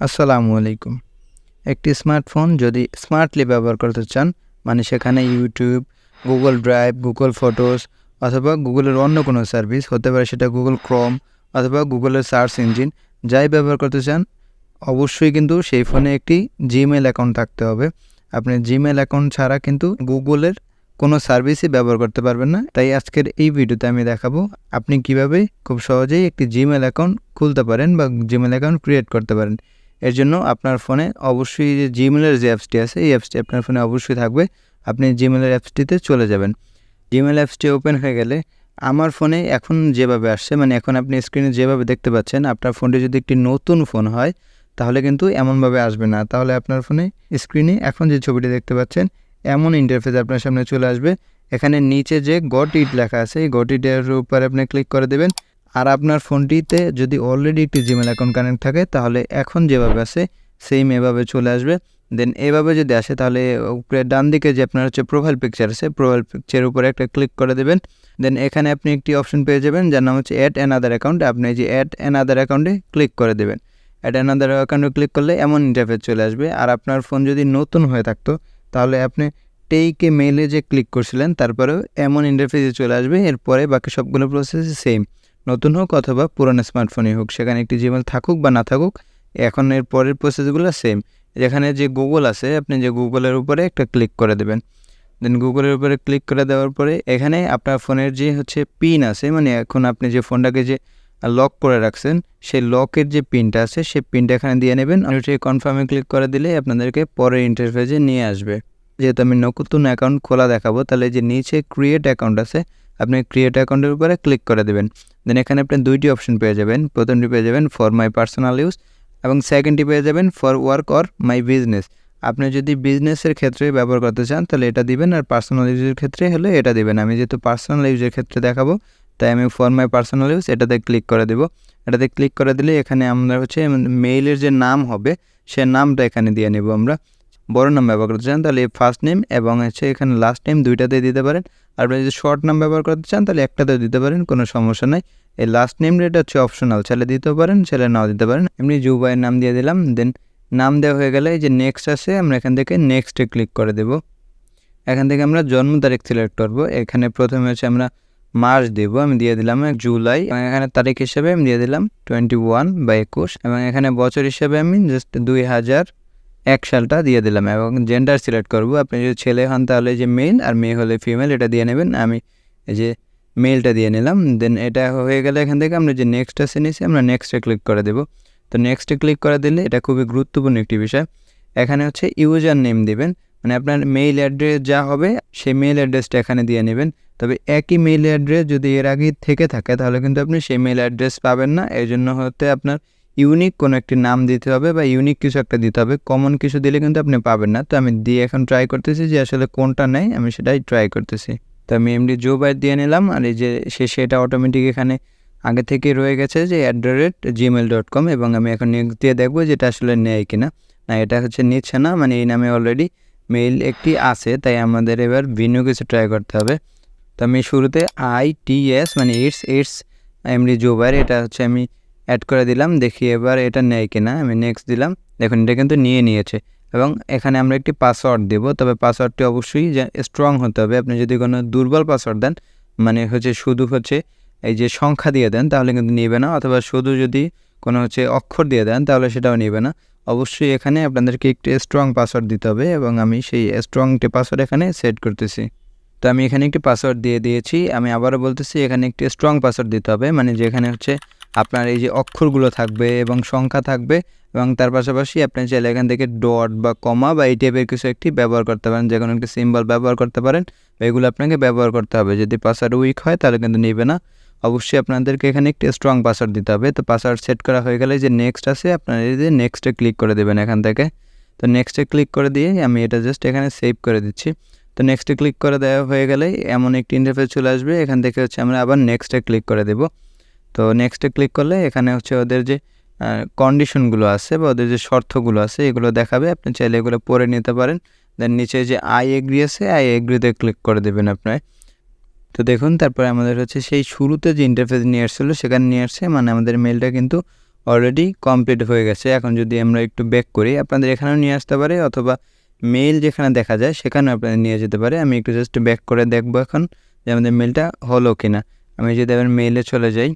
আসসালামু আলাইকুম। একটি স্মার্টফোন যদি স্মার্টলি ব্যবহার করতে চান মানে সেখানে YouTube Google drive Google photos অথবা গুগলের অন্য কোনো সার্ভিস হতে পারে সেটা গুগল ক্রোম অথবা গুগলের সার্চ ইঞ্জিন যাই ব্যবহার করতে চান, অবশ্যই কিন্তু সেই ফোনে একটি জিমেল অ্যাকাউন্ট থাকতে হবে। আপনি জিমেল অ্যাকাউন্ট ছাড়া কিন্তু গুগলের কোনো সার্ভিসই ব্যবহার করতে পারবেন না। তাই আজকের এই ভিডিওতে আমি দেখাবো আপনি কীভাবে খুব সহজেই একটি জিমেল অ্যাকাউন্ট খুলতে পারেন বা জিমেল অ্যাকাউন্ট ক্রিয়েট করতে পারেন। এর জন্য আপনার ফোনে অবশ্যই যে জিমেলের যে অ্যাপসটি আছে, এই অ্যাপসটি আপনার ফোনে অবশ্যই থাকবে। আপনি জিমেলের অ্যাপসটিতে চলে যাবেন। জিমেল অ্যাপসটি ওপেন হয়ে গেলে আমার ফোনে এখন যেভাবে আসছে মানে এখন আপনি স্ক্রিনে যেভাবে দেখতে পাচ্ছেন, আপনার ফোনটি যদি একটি নতুন ফোন হয়, তাহলে কিন্তু এমনভাবে আসবে না। তাহলে আপনার ফোনে স্ক্রিনে এখন যে ছবিটি দেখতে পাচ্ছেন, এমন ইন্টারফেস আপনার সামনে চলে আসবে। এখানে নিচে যে গট ইট লেখা আছে, এই গট ইটের উপর আপনি ক্লিক করে দেবেন। আর আপনার ফোনটিতে যদি অলরেডি একটি জিমেল অ্যাকাউন্ট কানেক্ট থাকে, তাহলে এখন যেভাবে আছে সেম এভাবে চলে আসবে। দেন এভাবে যদি আসে, তাহলে উপরে ডান দিকে যে আপনার হচ্ছে প্রোফাইল পিকচার আছে প্রোফাইল পিকচারের উপরে একটা ক্লিক করে দেবেন। দেন এখানে আপনি একটি অপশন পেয়ে যাবেন, যার নাম হচ্ছে অ্যাড অ্যানাদার অ্যাকাউন্ট আপনি যে অ্যাড অ্যানাদার অ্যাকাউন্টে ক্লিক করে দেবেন। অ্যাড অ্যানাদার অ্যাকাউন্টে ক্লিক করলে এমন ইন্টারফেস চলে আসবে। আর আপনার ফোন যদি নতুন হয়ে থাকতো, তাহলে আপনি টেইকে মেলে যে ক্লিক করছিলেন, তারপরেও এমন ইন্টারফেসে চলে আসবে। এরপরে বাকি সবগুলো প্রসেস সেম নতুন হোক অথবা পুরনো স্মার্টফোনই হোক, সেখানে একটি জিমেল থাকুক বা না থাকুক, এখন এর পরের প্রসেসগুলো সেম যেখানে যে গুগল আছে, আপনি যে গুগলের উপরে একটা ক্লিক করে দেবেন। দেন গুগলের উপরে ক্লিক করে দেওয়ার পরে, এখানে আপনার ফোনের যে হচ্ছে পিন আছে মানে এখন আপনি যে ফোনটাকে যে লক করে রাখছেন, সেই লকের যে পিনটা আছে, সেই পিনটা এখানে দিয়ে নেবেন। আর সেই কনফার্মে ক্লিক করে দিলে আপনাদেরকে পরের ইন্টারফেসে নিয়ে আসবে। যেহেতু আমি নতুন অ্যাকাউন্ট খোলা দেখাবো, তাহলে যে নিচে ক্রিয়েট অ্যাকাউন্ট আছে আপনি ক্রিয়েট অ্যাকাউন্টের উপরে ক্লিক করে দেবেন। দেন এখানে আপনি দুইটি অপশন পেয়ে যাবেন। প্রথমটি পেয়ে যাবেন ফর মাই পার্সোনাল ইউজ এবং সেকেন্ডটি পেয়ে যাবেন for work or my business আপনি যদি বিজনেসের ক্ষেত্রে ব্যবহার করতে চান, তাহলে এটা দিবেন আর পার্সোনাল ইউজের ক্ষেত্রে হলে এটা দিবেন। আমি যেহেতু পার্সোনাল ইউজের ক্ষেত্রে দেখাবো, তাই আমি ফর মাই পার্সোনাল ইউজ এটাতে ক্লিক করে দেবো। এটাতে ক্লিক করে দিলে এখানে আমরা হচ্ছে মেইলের যে নাম হবে, সে নামটা এখানে দিয়ে নেব আমরা। বড় নাম ব্যবহার করতে চান, তাহলে ফার্স্ট নেম এবং হচ্ছে এখানে লাস্ট নেম দুইটাতে দিতে পারেন। আপনি যদি শর্ট নাম ব্যবহার করতে চান, তাহলে একটাতেও দিতে পারেন, কোনো সমস্যা নাই। এই লাস্ট নেম এটা হচ্ছে অপশনাল ছেলে দিতেও পারেন ছেলে নাও দিতে পারেন। এমনি জুবাইয়ের নাম দিয়ে দিলাম দেন নাম দেওয়া হয়ে গেলে যে নেক্সট আছে, আমরা এখান থেকে নেক্সটে ক্লিক করে দেব। এখান থেকে আমরা জন্ম তারিখ সিলেক্ট করব। এখানে প্রথমে হচ্ছে আমরা মার্চ দেব, আমি দিয়ে দিলাম জুলাই। এবং এখানে তারিখ হিসেবে আমি দিয়ে দিলাম টোয়েন্টি ওয়ান বা একুশ। এবং এখানে বছর হিসেবে আমি জাস্ট দুই হাজার এক সালটা দিয়ে দিলাম এবং জেন্ডার সিলেক্ট করব। আপনি যদি ছেলে হন তাহলে যে মেল আর মেয়ে হলে ফিমেল এটা দিয়ে নেবেন। আমি এই যে মেলটা দিয়ে নিলাম। দেন এটা হয়ে গেলে এখান থেকে আমরা যে নেক্সট আছে নিয়েছি আমরা নেক্সটে ক্লিক করে দেবো। তো নেক্সটে ক্লিক করে দিলে এটা খুবই গুরুত্বপূর্ণ একটি বিষয়। এখানে হচ্ছে ইউজার নেম দিবেন। মানে আপনার মেইল অ্যাড্রেস যা হবে, সেই মেইল অ্যাড্রেসটা এখানে দিয়ে নেবেন। তবে একই মেইল অ্যাড্রেস যদি এর আগে থেকে থাকে, তাহলে কিন্তু আপনি সেই মেইল অ্যাড্রেস পাবেন না। এই জন্য হতে আপনার ইউনিক কোনো একটি নাম দিতে হবে বা ইউনিক কিছু একটা দিতে হবে। কমন কিছু দিলে কিন্তু আপনি পাবেন না। তো আমি দিয়ে এখন ট্রাই করতেছি যে আসলে কোনটা নেই আমি সেটাই ট্রাই করতেছি। তো আমি এমডি জো বাইট দিয়ে নিলাম আর এই যে সে সেটা অটোমেটিক এখানে আগে থেকে রয়ে গেছে যে at the rate Gmail dot com এবং আমি এখন নেক্সট দিয়ে দেখব যেটা আসলে নেয় কিনা। না, এটা হচ্ছে নিচ্ছে না মানে এই নামে অলরেডি মেইল একটি আছে, তাই আমাদের এবার ভিন্ন কিছু ট্রাই করতে হবে। তো আমি শুরুতে আই টি এস মানে ইটস ইটস এমডি জোবার এটা হচ্ছে আমি অ্যাড করে দিলাম, দেখি এবার এটা নেয় কিনা। আমি নেক্সট দিলাম, দেখুন এটা কিন্তু নিয়ে নিয়েছে। এবং এখানে আমরা একটি পাসওয়ার্ড দেব, তবে পাসওয়ার্ডটি অবশ্যই স্ট্রং হতে হবে। আপনি যদি কোনো দুর্বল পাসওয়ার্ড দেন মানে হচ্ছে শুধু হচ্ছে এই যে সংখ্যা দিয়ে দেন, তাহলে কিন্তু নেবে না। অথবা শুধু যদি কোনো হচ্ছে অক্ষর দিয়ে দেন, তাহলে সেটাও নেবে না। অবশ্যই এখানে আপনাদেরকে একটি স্ট্রং পাসওয়ার্ড দিতে হবে এবং আমি সেই স্ট্রংটি পাসওয়ার্ড এখানে সেট করতেছি। তো আমি এখানে একটি পাসওয়ার্ড দিয়ে দিয়েছি। আমি আবারও বলতেছি, এখানে একটি স্ট্রং পাসওয়ার্ড দিতে হবে মানে যেখানে হচ্ছে আপনার এই যে অক্ষরগুলো থাকবে এবং সংখ্যা থাকবে এবং তার পাশাপাশি আপনি চাইলে এখান থেকে ডট বা কমা বা এই টাইপের কিছু একটি ব্যবহার করতে পারেন যে কোনো একটি সিম্বল ব্যবহার করতে পারেন, এগুলো আপনাকে ব্যবহার করতে হবে। যদি পাসওয়ার্ড উইক হয়, তাহলে কিন্তু নেবে না। অবশ্যই আপনাদেরকে এখানে একটি স্ট্রং পাসওয়ার্ড দিতে হবে। তো পাসওয়ার্ড সেট করা হয়ে গেলে যে নেক্সট আছে, আপনারা এই যে নেক্সটে ক্লিক করে দেবেন এখান থেকে। তো নেক্সটে ক্লিক করে দিয়ে আমি এটা জাস্ট এখানে সেভ করে দিচ্ছি। তো নেক্সটে ক্লিক করে দেওয়া হয়ে গেলে এমন একটি ইন্টারফেস চলে আসবে। এখান থেকে হচ্ছে আমরা আবার নেক্সটে ক্লিক করে দেবো। তো নেক্সটে ক্লিক করলে এখানে হচ্ছে ওদের যে কন্ডিশনগুলো আছে বা ওদের যে শর্তগুলো আছে, এগুলো দেখাবে। আপনি চাইলে এগুলো পরে নিতে পারেন। দেন নিচে যে আই এগ্রি আছে আই এগ্রিতে ক্লিক করে দেবেন আপনার তো দেখুন, তারপরে আমাদের হচ্ছে সেই শুরুতে যে ইন্টারফেস নিয়ে আসছিল, সেখানে নিয়ে আসছে। মানে আমাদের মেলটা কিন্তু অলরেডি কমপ্লিট হয়ে গেছে। এখন যদি আমরা একটু ব্যাক করি, আপনাদের এখানেও নিয়ে আসতে পারে অথবা মেইল যেখানে দেখা যায়, সেখানে আপনাদের নিয়ে যেতে পারে। আমি একটু জাস্ট ব্যাক করে দেখব এখন যে আমাদের মেলটা হলো কি না আমি যদি এবার মেইলে চলে যাই,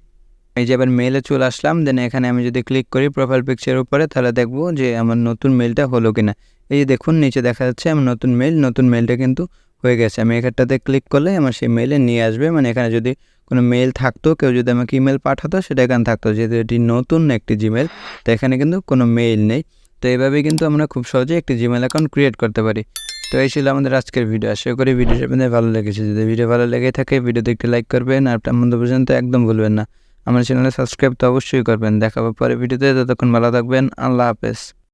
এই যে এবার মেইলে চলে আসলাম দেন এখানে আমি যদি ক্লিক করি প্রোফাইল পিকচারের উপরে, তাহলে দেখব যে আমার নতুন মেলটা হলো কি না এই যে দেখুন, নিচে দেখা যাচ্ছে আমার নতুন মেল নতুন মেলটা কিন্তু হয়ে গেছে। আমি এখানটাতে ক্লিক করলে আমার সেই মেলে নিয়ে আসবে। মানে এখানে যদি কোনো মেল থাকতো, কেউ যদি আমাকে ইমেল পাঠাতো, সেটা এখানে থাকতো। যেহেতু এটি নতুন একটি জিমেল তো এখানে কিন্তু কোনো মেইল নেই। তো এইভাবেই কিন্তু আমরা খুব সহজে একটি জিমেল অ্যাকাউন্ট ক্রিয়েট করতে পারি। তো এই ছিল আমাদের আজকের ভিডিও আশা করি ভিডিওটা আপনাদের ভালো লেগেছে। যদি ভিডিও ভালো লেগে থাকে ভিডিওতে একটি লাইক করবেন আর আপনার মধ্যে পর্যন্ত একদম ভুলবেন না। আমার চ্যানেলে সাবস্ক্রাইব তো অবশ্যই করবেন। দেখাবো পরে ভিডিওতে ততক্ষণ ভালো থাকবেন। আল্লাহ হাফেজ।